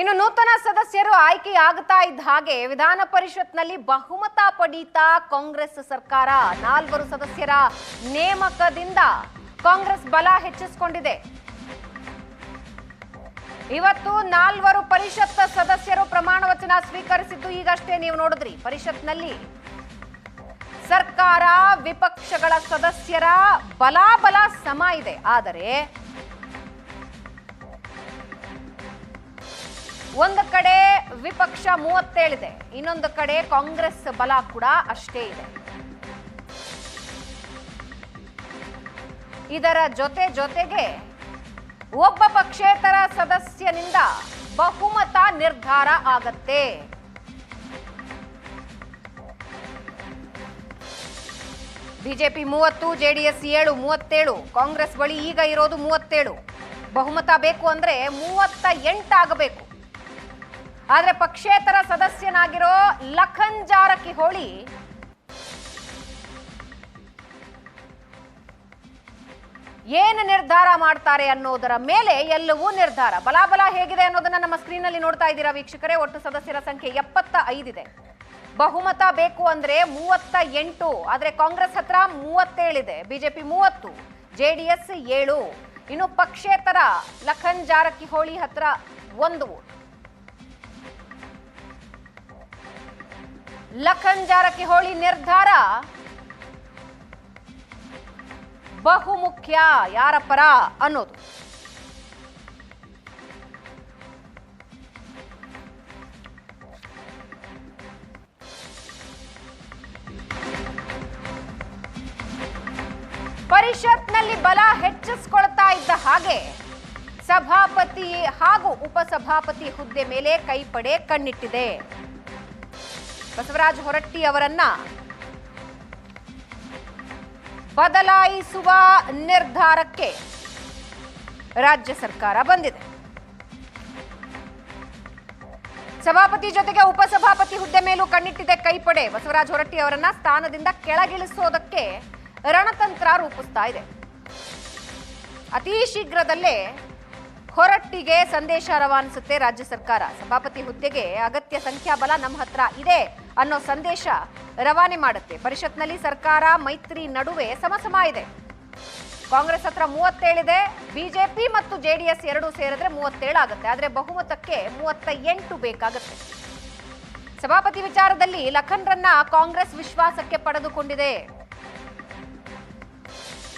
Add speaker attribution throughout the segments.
Speaker 1: ಇನ್ನು ನೂತನ ಸದಸ್ಯರು ಆಯ್ಕೆಯಾಗ್ತಾ ಇದ್ದ ಹಾಗೆ ವಿಧಾನ ಪರಿಷತ್ನಲ್ಲಿ ಬಹುಮತ ಪಡೀತಾ ಕಾಂಗ್ರೆಸ್ ಸರ್ಕಾರ. ನಾಲ್ವರು ಸದಸ್ಯರ ನೇಮಕದಿಂದ ಕಾಂಗ್ರೆಸ್ ಬಲ ಹೆಚ್ಚಿಸಿಕೊಂಡಿದೆ. ಇವತ್ತು ನಾಲ್ವರು ಪರಿಷತ್ ಸದಸ್ಯರು ಪ್ರಮಾಣ ವಚನ ಸ್ವೀಕರಿಸಿದ್ದು ಈಗಷ್ಟೇ ನೀವು ನೋಡಿದ್ರಿ. ಪರಿಷತ್ನಲ್ಲಿ ಸರ್ಕಾರ ವಿಪಕ್ಷಗಳ ಸದಸ್ಯರ ಬಲಾಬಲ ಸಮ ಇದೆ. ಆದರೆ ಒಂದು ಕಡೆ ವಿಪಕ್ಷ ಮೂವತ್ತೇಳಿದೆ, ಇನ್ನೊಂದು ಕಡೆ ಕಾಂಗ್ರೆಸ್ ಬಲ ಕೂಡ ಅಷ್ಟೇ ಇದೆ. ಇದರ ಜೊತೆ ಜೊತೆಗೆ ಒಬ್ಬ ಪಕ್ಷೇತರ ಸದಸ್ಯನಿಂದ ಬಹುಮತ ನಿರ್ಧಾರ ಆಗತ್ತೆ. ಬಿಜೆಪಿ ಮೂವತ್ತು, ಜೆಡಿಎಸ್ ಏಳು, ಮೂವತ್ತೇಳು, ಕಾಂಗ್ರೆಸ್ ಬಳಿ ಈಗ ಇರೋದು ಮೂವತ್ತೇಳು. ಬಹುಮತ ಬೇಕು ಅಂದ್ರೆ ಮೂವತ್ತ ಎಂಟಾಗಬೇಕು ಆದ್ರೆ ಪಕ್ಷೇತರ ಸದಸ್ಯನಾಗಿರೋ ಲಖನ್ ಜಾರಕಿಹೊಳಿ ಏನು ನಿರ್ಧಾರ ಮಾಡ್ತಾರೆ ಅನ್ನೋದರ ಮೇಲೆ ಎಲ್ಲವೂ ನಿರ್ಧಾರ. ಬಲಾಬಲ ಹೇಗಿದೆ ಅನ್ನೋದನ್ನ ನಮ್ಮ ಸ್ಕ್ರೀನ್ ಅಲ್ಲಿ ನೋಡ್ತಾ ಇದ್ದೀರಾ ವೀಕ್ಷಕರೇ. ಒಟ್ಟು ಸದಸ್ಯರ ಸಂಖ್ಯೆ ಎಪ್ಪತ್ತ ಐದಿದೆ ಬಹುಮತ ಬೇಕು ಅಂದ್ರೆ ಮೂವತ್ತ ಎಂಟು ಆದ್ರೆ ಕಾಂಗ್ರೆಸ್ ಹತ್ರ ಮೂವತ್ತೇಳಿದೆ, ಬಿಜೆಪಿ ಮೂವತ್ತು, ಜೆಡಿಎಸ್ ಏಳು. ಇನ್ನು ಪಕ್ಷೇತರ ಲಖನ್ ಜಾರಕಿಹೊಳಿ ಹತ್ರ ಒಂದು ಲಖನ್ ಜಾರಕಿಹೊಳಿ ನಿರ್ಧಾರ. ಬಹುಮುಖ್ಯ ಯಾರ ಪರ ಅನ್ನೋದು. ಪರಿಷತ್ನಲ್ಲಿ ಬಲ ಹೆಚ್ಚಿಸಿಕೊಳ್ತಾ ಇದ್ದ ಹಾಗೆ ಸಭಾಪತಿ ಹಾಗೂ ಉಪಸಭಾಪತಿ ಹುದ್ದೆ ಮೇಲೆ ಕೈಪಡೆ ಕಣ್ಣಿಟ್ಟಿದೆ. ಬಸವರಾಜ ಹೊರಟ್ಟಿ ಅವರನ್ನ ಬದಲಾಯಿಸುವ ನಿರ್ಧಾರಕ್ಕೆ ರಾಜ್ಯ ಸರ್ಕಾರ ಬಂದಿದೆ. ಸಭಾಪತಿ ಜೊತೆಗೆ ಉಪಸಭಾಪತಿ ಹುದ್ದೆ ಮೇಲೂ ಕಣ್ಣಿಟ್ಟಿದೆ ಕೈಪಡೆ. ಬಸವರಾಜ ಹೊರಟ್ಟಿ ಅವರನ್ನ ಸ್ಥಾನದಿಂದ ಕೆಳಗಿಳಿಸೋದಕ್ಕೆ ರಣತಂತ್ರ ರೂಪಿಸ್ತಾ ಇದೆ. ಅತಿ ಶೀಘ್ರದಲ್ಲೇ ಹೊರಟ್ಟಿಗೆ ಸಂದೇಶ ರವಾನಿಸುತ್ತೆ ರಾಜ್ಯ ಸರ್ಕಾರ. ಸಭಾಪತಿ ಹುದ್ದೆಗೆ ಅಗತ್ಯ ಸಂಖ್ಯಾಬಲ ನಮ್ಮ ಹತ್ರ ಇದೆ. ಅನ್ನೋ ಸಂದೇಶ ರವಾನೆ ಮಾಡುತ್ತೆ. ಪರಿಷತ್ನಲ್ಲಿ ಸರ್ಕಾರ ಮೈತ್ರಿ ನಡುವೆ ಸಮಸಮ ಇದೆ. ಕಾಂಗ್ರೆಸ್ ಹತ್ರ ಮೂವತ್ತೇಳಿದೆ, ಬಿಜೆಪಿ ಮತ್ತು ಜೆಡಿಎಸ್ ಎರಡು ಸೇರಿದ್ರೆ ಮೂವತ್ತೇಳು ಆಗುತ್ತೆ ಆದರೆ ಬಹುಮತಕ್ಕೆ ಮೂವತ್ತ ಎಂಟು ಬೇಕಾಗುತ್ತೆ. ಸಭಾಪತಿ ವಿಚಾರದಲ್ಲಿ ಲಖನ್ರನ್ನ ಕಾಂಗ್ರೆಸ್ ವಿಶ್ವಾಸಕ್ಕೆ ಪಡೆದುಕೊಂಡಿದೆ.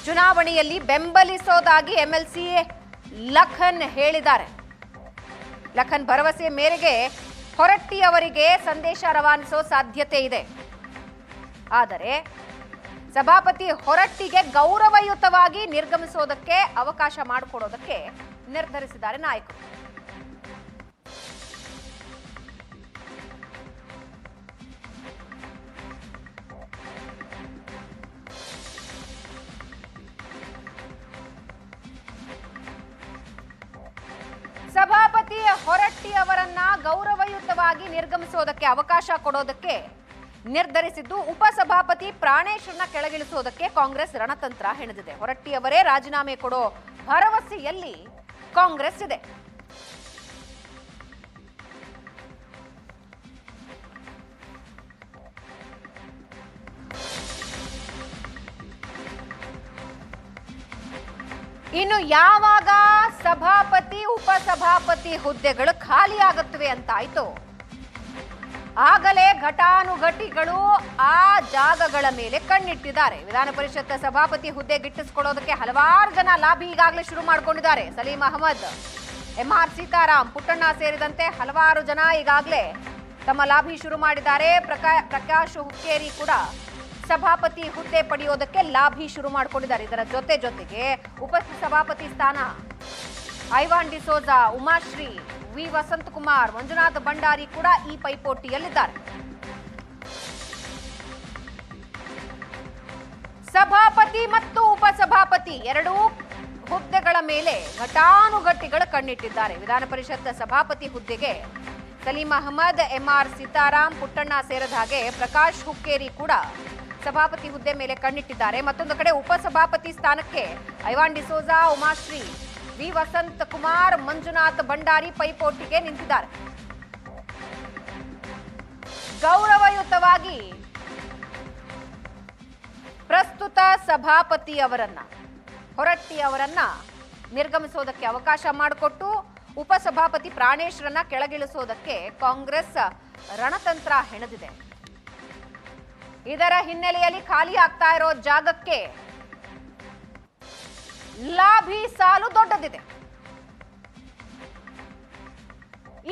Speaker 1: ಚುನಾವಣೆಯಲ್ಲಿ ಬೆಂಬಲಿಸೋದಾಗಿ ಎಂಎಲ್ಸಿ ಲಖನ್ ಹೇಳಿದ್ದಾರೆ. ಲಖನ್ ಭರವಸೆ ಮೇರೆಗೆ ಹೊರಟ್ಟಿ ಅವರಿಗೆ ಸಂದೇಶ ರವಾನಿಸೋ ಸಾಧ್ಯತೆ ಇದೆ. ಆದರೆ ಸಭಾಪತಿ ಹೊರಟ್ಟಿಗೆ ಗೌರವಯುತವಾಗಿ ನಿರ್ಗಮಿಸೋದಕ್ಕೆ ಅವಕಾಶ ಮಾಡಿಕೊಡೋದಕ್ಕೆ ನಿರ್ಧರಿಸಿದ್ದಾರೆ ನಾಯಕರು. ಹೊರಟ್ಟಿ ಅವರನ್ನ ಗೌರವಯುತವಾಗಿ ನಿರ್ಗಮಿಸೋದಕ್ಕೆ ಅವಕಾಶ ಕೊಡೋದಕ್ಕೆ ನಿರ್ಧರಿಸಿದ್ದು ಉಪಸಭಾಪತಿ ಪ್ರಾಣೇಶ್ವರನ ಕೆಳಗಿಳಿಸುವುದಕ್ಕೆ ಕಾಂಗ್ರೆಸ್ ರಣತಂತ್ರ ಹೆಣೆದಿದೆ. ಹೊರಟ್ಟಿ ಅವರೇ ರಾಜೀನಾಮೆ ಕೊಡೋ ಭರವಸೆಯಲ್ಲಿ ಕಾಂಗ್ರೆಸ್ ಇದೆ. ಇನ್ನು ಯಾವಾಗ ಸಭಾಪತಿ, ಉಪಸಭಾಪತಿ ಹುದ್ದೆಗಳು ಖಾಲಿ ಆಗುತ್ತವೆ ಅಂತ ಆಯ್ತು ಆಗಲೇ ಘಟಾನುಘಟಿಗಳು ಆ ಜಾಗಗಳ ಮೇಲೆ ಕಣ್ಣಿಟ್ಟಿದ್ದಾರೆ. ವಿಧಾನ ಪರಿಷತ್ ಸಭಾಪತಿ ಹುದ್ದೆ ಗಿಟ್ಟಿಸ್ಕೊಳ್ಳೋದಕ್ಕೆ ಹಲವಾರು ಜನ ಲಾಭಿ ಈಗಾಗಲೇ ಶುರು ಮಾಡ್ಕೊಂಡಿದ್ದಾರೆ. ಸಲೀಂ ಅಹಮದ್, ಎಂಆರ್ ಸೀತಾರಾಮ್, ಪುಟ್ಟಣ್ಣ ಸೇರಿದಂತೆ ಹಲವಾರು ಜನ ಈಗಾಗಲೇ ತಮ್ಮ ಲಾಭಿ ಶುರು ಮಾಡಿದ್ದಾರೆ. ಪ್ರಕಾ, ಪ್ರಕಾಶ್ ಹುಕ್ಕೇರಿ ಕೂಡ ಸಭಾಪತಿ ಹುದ್ದೆ ಪಡೆಯೋದಕ್ಕೆ ಲಾಭಿ ಶುರು ಮಾಡಿಕೊಂಡಿದ್ದಾರೆ. ಇದರ ಜೊತೆ ಜೊತೆಗೆ ಉಪ ಸಭಾಪತಿ ಸ್ಥಾನ ಐವಾನ್ ಡಿಸೋಜಾ ಉಮಾಶ್ರೀ, ವಿ ವಸಂತಕುಮಾರ್, ಮಂಜುನಾಥ್ ಭಂಡಾರಿ ಕೂಡ ಈ ಪೈಪೋಟಿಯಲ್ಲಿದ್ದಾರೆ. ಸಭಾಪತಿ ಮತ್ತು ಉಪಸಭಾಪತಿ ಎರಡೂ ಹುದ್ದೆಗಳ ಮೇಲೆ ಘಟಾನುಘಟಿಗಳು ಕಣ್ಣಿಟ್ಟಿದ್ದಾರೆ. ವಿಧಾನ ಪರಿಷತ್ ಸಭಾಪತಿ ಹುದ್ದೆಗೆ ಸಲೀಂ ಅಹಮದ್ ಎಂಆರ್ ಸೀತಾರಾಮ್ ಪುಟ್ಟಣ್ಣ ಸೇರಿದ ಹಾಗೆ ಪ್ರಕಾಶ್ ಹುಕ್ಕೇರಿ ಕೂಡ ಸಭಾಪತಿ ಹುದ್ದೆ ಮೇಲೆ ಕಣ್ಣಿಟ್ಟಿದ್ದಾರೆ. ಮತ್ತೊಂದು ಕಡೆ ಉಪಸಭಾಪತಿ ಸ್ಥಾನಕ್ಕೆ ಐವಾನ್ ಡಿಸೋಜಾ ಉಮಾಶ್ರೀ, ವಿ ವಸಂತ ಕುಮಾರ್, ಮಂಜುನಾಥ್ ಭಂಡಾರಿ ಪೈಪೋಟಿಗೆ ನಿಂತಿದ್ದಾರೆ. ಗೌರವಯುತವಾಗಿ ಪ್ರಸ್ತುತ ಸಭಾಪತಿ ಅವರನ್ನ, ಹೊರಟ್ಟಿ ಅವರನ್ನ ನಿರ್ಗಮಿಸೋದಕ್ಕೆ ಅವಕಾಶ ಮಾಡಿಕೊಟ್ಟು, ಉಪಸಭಾಪತಿ ಪ್ರಾಣೇಶ್ರನ್ನ ಕೆಳಗಿಳಿಸೋದಕ್ಕೆ ಕಾಂಗ್ರೆಸ್ ರಣತಂತ್ರ ಹೆಣೆದಿದೆ. ಇದರ ಹಿನ್ನೆಲೆಯಲ್ಲಿ ಖಾಲಿ ಆಗ್ತಾ ಇರೋ ಜಾಗಕ್ಕೆ ಲಾಭಿ ಸಾಲು ದೊಡ್ಡದಿದೆ.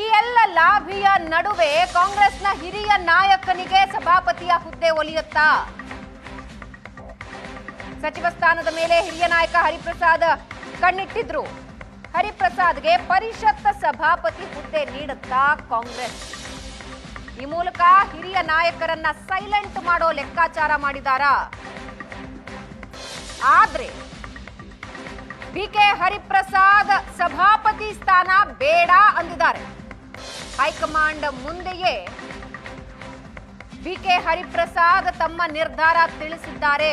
Speaker 1: ಈ ಎಲ್ಲ ಲಾಭಿಯ ನಡುವೆ ಕಾಂಗ್ರೆಸ್ನ ಹಿರಿಯ ನಾಯಕನಿಗೆ ಸಭಾಪತಿಯ ಹುದ್ದೆ ಒಲಿಯುತ್ತಾ? ಸಚಿವ ಸ್ಥಾನದ ಮೇಲೆ ಹಿರಿಯ ನಾಯಕ ಹರಿಪ್ರಸಾದ್ ಕಣ್ಣಿಟ್ಟಿದ್ರು. ಹರಿಪ್ರಸಾದ್ಗೆ ಪರಿಷತ್ ಸಭಾಪತಿ ಹುದ್ದೆ ನೀಡುತ್ತಾ ಕಾಂಗ್ರೆಸ್? ಈ ಮೂಲಕ ಹಿರಿಯ ನಾಯಕರನ್ನ ಸೈಲೆಂಟ್ ಮಾಡೋ ಲೆಕ್ಕಾಚಾರ ಮಾಡಿದಾರಾ. ಆದ್ರೆ ಬಿಕೆ ಹರಿಪ್ರಸಾದ್ ಸಭಾಪತಿ ಸ್ಥಾನ ಬೇಡ ಅಂದಿದ್ದಾರೆ. ಹೈಕಮಾಂಡ್ ಮುಂದೆಯೇ ಬಿಕೆ ಹರಿಪ್ರಸಾದ್ ತಮ್ಮ ನಿರ್ಧಾರ ತಿಳಿಸಿದ್ದಾರೆ.